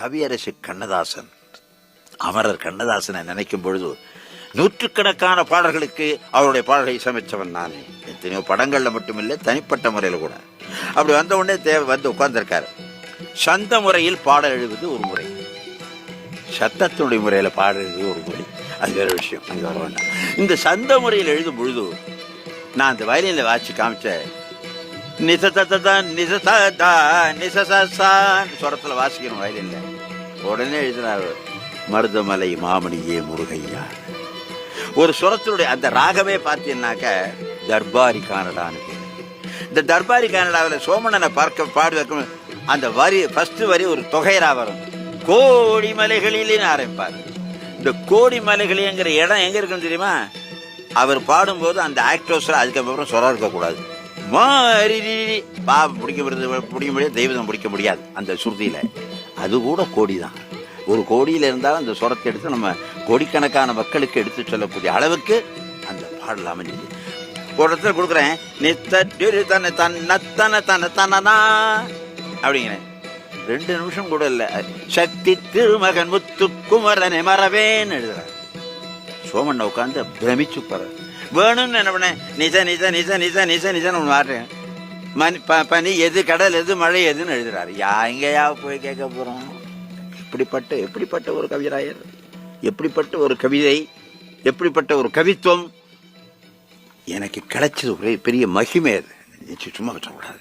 கவியரசு கண்ணதாசன். அமரர் கண்ணதாசனை நினைக்கும் பொழுது நூற்றுக்கணக்கான பாடல்களுக்கு அவருடைய பாடல்களை இசையமைச்சவன் நான். எத்தனையோ படங்கள்ல மட்டுமில்லை தனிப்பட்ட முறையில் கூட. அப்படி வந்த உடனே தேவை வந்து உட்கார்ந்துருக்காரு. சந்த முறையில் பாடல் எழுதுவது ஒரு முறை. சத்தத்துடைய முறையில் பாடல் எழுதுவது ஒரு முறை. அது வேற விஷயம். அது வர வேண்டாம். இந்த சந்த முறையில் எழுதும் பொழுது நான் அந்த வயலினில் வாட்சி காமிச்சேன் சுரத்தில் வாசிக்கணும் வயலில் உடனே எழுதினார் மருதமலை மாமணியே முருகையா. ஒரு சுரத்தினுடைய அந்த ராகமே பார்த்தீங்கன்னாக்க தர்பாரி கானடான்னு இந்த தர்பாரி கானடாவில் சோமனனை பார்க்க பாடுவதற்கு அந்த வரி ஃபர்ஸ்ட் வரி ஒரு தொகைரா வரும். கோடி மலைகளிலேன்னு ஆரம்பிப்பார். இந்த கோடி மலைகளிங்கிற இடம் எங்க இருக்குன்னு தெரியுமா? அவர் பாடும்போது அந்த ஆக்டர்ஸ் அதுக்கப்புறம் சொரம் இருக்கக்கூடாது. மாறி பா பிடிக்க பிடிக்க முடியாது தெய்வம் பிடிக்க முடியாது அந்த சுருதியில. அது கூட கோடி தான் ஒரு கோடியில் இருந்தாலும் அந்த சுரத்தை எடுத்து நம்ம கோடிக்கணக்கான மக்களுக்கு எடுத்து சொல்லக்கூடிய அளவுக்கு அந்த பாடல் அமைஞ்சது. ஒரு இடத்துல கொடுக்குறேன் நித்த தன தன தன தனனா அப்படிங்கிறேன். ரெண்டு நிமிஷம் கூட இல்லை. சக்தி திருமகன் முத்துக்குமரனை மறவேன்னு எழுதுறேன் சோமண்ண உட்காந்து பிரமிச்சு போற வேணும்னு என்ன பண்ணேன் நிச நிச நிச நிச நிஜ நிஜன்னு ஒன்று மாறுறேன் மணி ப பனி எது கடல் எது மழை எதுன்னு எழுதுறாரு. யா எங்கேயா போய் கேட்க போகிறோம் இப்படிப்பட்ட எப்படிப்பட்ட ஒரு கவிராயர் எப்படிப்பட்ட ஒரு கவிதை எப்படிப்பட்ட ஒரு கவித்துவம் எனக்கு கிடைச்சது ஒரே பெரிய மகிமை அது. சும்மா வச்சக்கூடாது